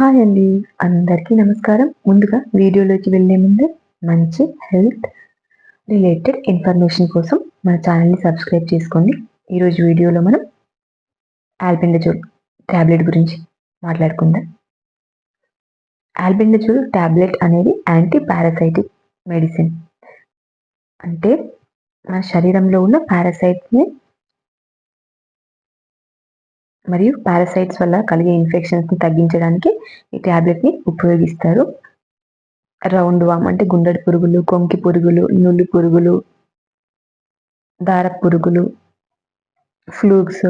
Hi అండి. అందరికీ నమస్కారం. ముందుగా వీడియోలోకి వెళ్ళే ముందు మంచి హెల్త్ రిలేటెడ్ ఇన్ఫర్మేషన్ కోసం మన ఛానల్ని సబ్స్క్రైబ్ చేసుకోండి. ఈరోజు వీడియోలో మనం ఆల్బెండజోల్ ట్యాబ్లెట్ గురించి మాట్లాడుకుందాం. ఆల్బెండజోల్ ట్యాబ్లెట్ అనేది యాంటీ పారాసైటిక్ మెడిసిన్. అంటే మన శరీరంలో ఉన్న పారాసైట్ని మరియు పారాసైట్స్ వల్ల కలిగే ఇన్ఫెక్షన్స్ని తగ్గించడానికి ఈ ట్యాబ్లెట్ని ఉపయోగిస్తారు. రౌండ్ వామ్ అంటే గుండెడు పురుగులు కొంకి పురుగులు నుల్లి పురుగులు దార పురుగులు ఫ్లూక్స్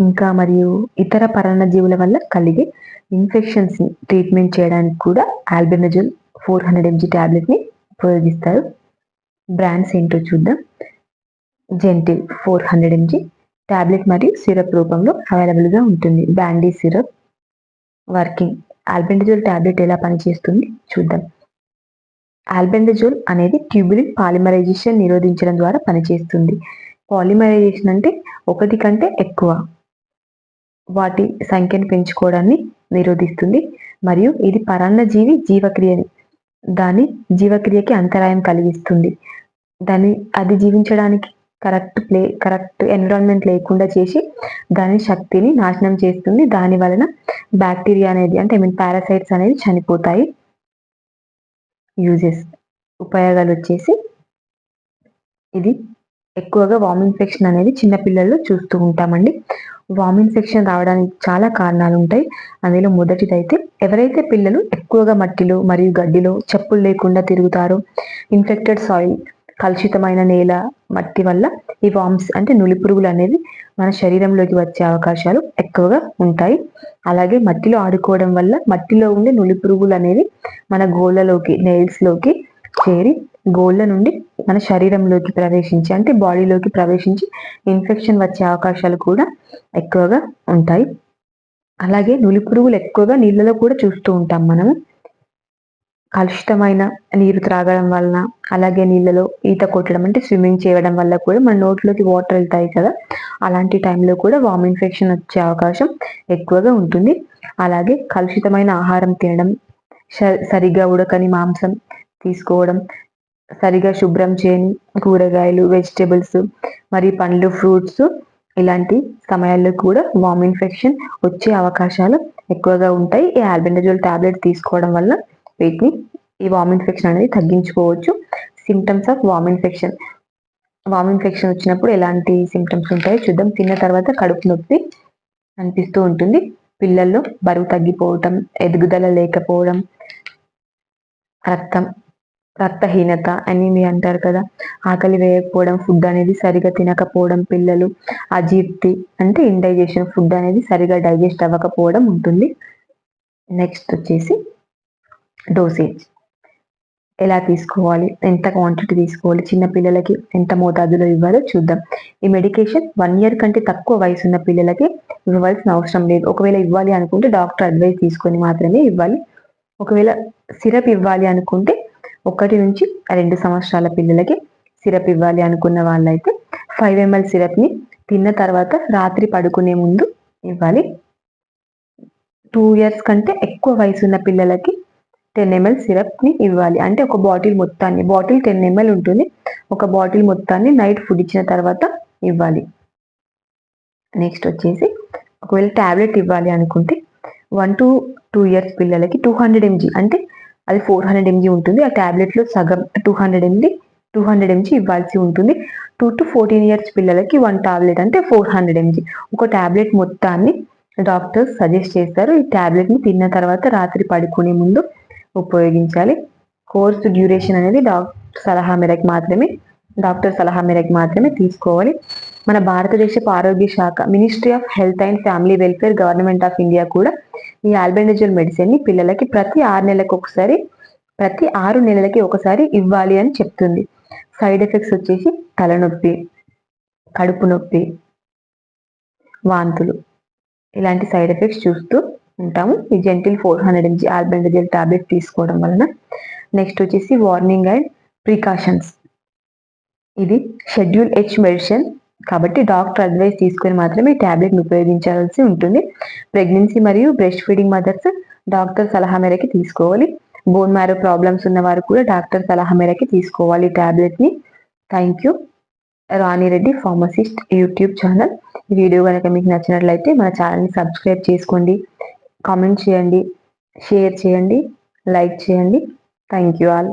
ఇంకా మరియు ఇతర పరాన్నజీవుల వల్ల కలిగే ఇన్ఫెక్షన్స్ని ట్రీట్మెంట్ చేయడానికి కూడా ఆల్బెనజోల్ ఫోర్ హండ్రెడ్ ఎంజీ ట్యాబ్లెట్ని ఉపయోగిస్తారు. బ్రాండ్స్ ఏంటో చూద్దాం. Zentel four hundred MG tablet మరియు సిరప్ రూపంలో అవైలబుల్గా ఉంటుంది. Bandy syrup working. Albendazole tablet ఎలా పనిచేస్తుంది? చూద్దాం. ఆల్బెండజోల్ అనేది ట్యూబులిన్ పాలిమరైజేషన్ నిరోధించడం ద్వారా పనిచేస్తుంది. పాలిమరైజేషన్ అంటే ఒకటి కంటే ఎక్కువ. వాటి సంఖ్యను పెంచుకోవడాన్ని నిరోధిస్తుంది. మరియు ఇది పరాన్నజీవి జీవక్రియ దాని జీవక్రియకి అంతరాయం కలిగిస్తుంది. దాన్ని అది జీవించడానికి కరెక్ట్ ప్లే కరెక్ట్ ఎన్విరాన్మెంట్ లేకుండా చేసి దాని శక్తిని నాశనం చేస్తుంది. దాని వలన బ్యాక్టీరియా అనేది అంటే ఐ మీన్ పారాసైట్స్ అనేది చనిపోతాయి. యూజెస్ ఉపయోగాలు వచ్చేసి ఇది. ఎక్కువగా వామ్ ఇన్ఫెక్షన్ అనేది చిన్నపిల్లల్లో చూస్తూ ఉంటామండి. వామ్ ఇన్ఫెక్షన్ రావడానికి చాలా కారణాలు ఉంటాయి. అందులో మొదటిదైతే ఎవరైతే పిల్లలు ఎక్కువగా మట్టిలో మరియు గడ్డిలో చెప్పులు లేకుండా తిరుగుతారో ఇన్ఫెక్టెడ్ సాయిల్ కలుషితమైన నేల మట్టి వల్ల ఈ వామ్స్ అంటే నులి పురుగులు అనేవి మన శరీరంలోకి వచ్చే అవకాశాలు ఎక్కువగా ఉంటాయి. అలాగే మట్టిలో ఆడుకోవడం వల్ల మట్టిలో ఉండే నులి పురుగులు అనేవి మన గోళ్ళలోకి నెయిల్స్లోకి చేరి గోళ్ళ నుండి మన శరీరంలోకి ప్రవేశించి అంటే బాడీలోకి ప్రవేశించి ఇన్ఫెక్షన్ వచ్చే అవకాశాలు కూడా ఎక్కువగా ఉంటాయి. అలాగే నులి పురుగులు ఎక్కువగా నీళ్ళలో కూడా చూస్తూ ఉంటాం మనము. కలుషితమైన నీరు త్రాగడం వలన అలాగే నీళ్ళలో ఈత కొట్టడం అంటే స్విమ్మింగ్ చేయడం వల్ల కూడా మన నోట్లోకి వాటర్ వెళ్తాయి కదా. అలాంటి టైంలో కూడా వామ్ ఇన్ఫెక్షన్ వచ్చే అవకాశం ఎక్కువగా ఉంటుంది. అలాగే కలుషితమైన ఆహారం తినడం సరిగా ఉడకని మాంసం తీసుకోవడం సరిగా శుభ్రం చేయని కూరగాయలు వెజిటేబుల్స్ మరియు పండ్లు ఫ్రూట్స్ ఇలాంటి సమయాల్లో కూడా వామ్ ఇన్ఫెక్షన్ వచ్చే అవకాశాలు ఎక్కువగా ఉంటాయి. ఈ ఆల్బెండజోల్ టాబ్లెట్ తీసుకోవడం వల్ల వీటిని ఈ వామ్ ఇన్ఫెక్షన్ అనేది తగ్గించుకోవచ్చు. Symptoms of worm infection worm infection వచ్చినప్పుడు ఎలాంటి సిమ్టమ్స్ ఉంటాయో చూద్దాం. తిన్న తర్వాత కడుపు నొప్పి అనిపిస్తూ ఉంటుంది. పిల్లల్లో బరువు తగ్గిపోవటం ఎదుగుదల లేకపోవడం రక్తం రక్తహీనత అని అంటారు కదా. ఆకలి వేయకపోవడం ఫుడ్ అనేది సరిగా తినకపోవడం పిల్లలు అజీర్తి అంటే ఇండైజెషన్ ఫుడ్ అనేది సరిగా డైజెస్ట్ అవ్వకపోవడం ఉంటుంది. నెక్స్ట్ వచ్చేసి డోసేజ్ ఎలా తీసుకోవాలి? ఎంత క్వాంటిటీ తీసుకోవాలి? చిన్న పిల్లలకి ఎంత మోతాదులో ఇవ్వాలో చూద్దాం. ఈ మెడికేషన్ వన్ ఇయర్ కంటే తక్కువ వయసు ఉన్న పిల్లలకి ఇవ్వాల్సిన అవసరం లేదు. ఒకవేళ ఇవ్వాలి అనుకుంటే డాక్టర్ అడ్వైస్ తీసుకొని మాత్రమే ఇవ్వాలి. ఒకవేళ సిరప్ ఇవ్వాలి అనుకుంటే ఒకటి నుంచి రెండు సంవత్సరాల పిల్లలకి సిరప్ ఇవ్వాలి అనుకున్న వాళ్ళైతే ఫైవ్ ఎంఎల్ సిరప్ని తిన్న తర్వాత రాత్రి పడుకునే ముందు ఇవ్వాలి. టూ ఇయర్స్ కంటే ఎక్కువ వయసు ఉన్న పిల్లలకి టెన్ ఎంఎల్ సిరప్ని ఇవ్వాలి. అంటే ఒక బాటిల్ మొత్తాన్ని బాటిల్ టెన్ ఎంఎల్ ఉంటుంది. ఒక బాటిల్ మొత్తాన్ని నైట్ ఫుడ్ ఇచ్చిన తర్వాత ఇవ్వాలి. నెక్స్ట్ వచ్చేసి ఒకవేళ ట్యాబ్లెట్ ఇవ్వాలి అనుకుంటే వన్ టు టూ ఇయర్స్ పిల్లలకి టూ హండ్రెడ్ ఎంజీ అంటే అది ఫోర్ హండ్రెడ్ ఎంజీ ఉంటుంది. ఆ ట్యాబ్లెట్లో సగం two hundred MG two hundred MG ఇవ్వాల్సి ఉంటుంది. టూ టు ఫోర్టీన్ ఇయర్స్ పిల్లలకి వన్ టాబ్లెట్ అంటే ఫోర్ హండ్రెడ్ ఎంజీ ఒక ట్యాబ్లెట్ మొత్తాన్ని డాక్టర్స్ సజెస్ట్ చేస్తారు. ఈ ట్యాబ్లెట్ని తిన్న తర్వాత రాత్రి పడుకునే ముందు ఉపయోగించాలి. కోర్సు డ్యూరేషన్ అనేది డాక్టర్ సలహా మేరకు మాత్రమే డాక్టర్ సలహా మేరకు మాత్రమే తీసుకోవాలి. మన భారతదేశపు ఆరోగ్య శాఖ ministry of health and family welfare government of India కూడా ఈ ఆల్బెండజోల్ మెడిసిన్ని పిల్లలకి ప్రతి ఆరు నెలలకు ఒకసారి ప్రతి ఆరు నెలలకి ఒకసారి ఇవ్వాలి అని చెప్తుంది. సైడ్ ఎఫెక్ట్స్ వచ్చేసి తలనొప్పి కడుపు నొప్పి వాంతులు. ఇలాంటి సైడ్ ఎఫెక్ట్స్ చూస్తూ ఉంటాము. ఈ Zentel four hundred MG albendazole tablet తీసుకోవడం వలన నెక్స్ట్ వచ్చేసి వార్నింగ్ అండ్ ప్రికాషన్స్. ఇది షెడ్యూల్ హెచ్ మెడిసిన్ కాబట్టి డాక్టర్ అడ్వైస్ తీసుకొని మాత్రమే ట్యాబ్లెట్ని ఉపయోగించాల్సి ఉంటుంది. ప్రెగ్నెన్సీ మరియు బ్రెస్ట్ ఫీడింగ్ మదర్స్ డాక్టర్ సలహా మేరకి తీసుకోవాలి. బోన్ మ్యారో ప్రాబ్లమ్స్ ఉన్నవారు కూడా డాక్టర్ సలహా మేరకి తీసుకోవాలి ట్యాబ్లెట్ని thank you. Rani Reddy pharmacist YouTube channel. ఈ వీడియో కనుక మీకు నచ్చినట్లయితే మన ఛానల్ని సబ్స్క్రైబ్ చేసుకోండి. కామెంట్ చేయండి షేర్ చేయండి లైక్ చేయండి. Thank you all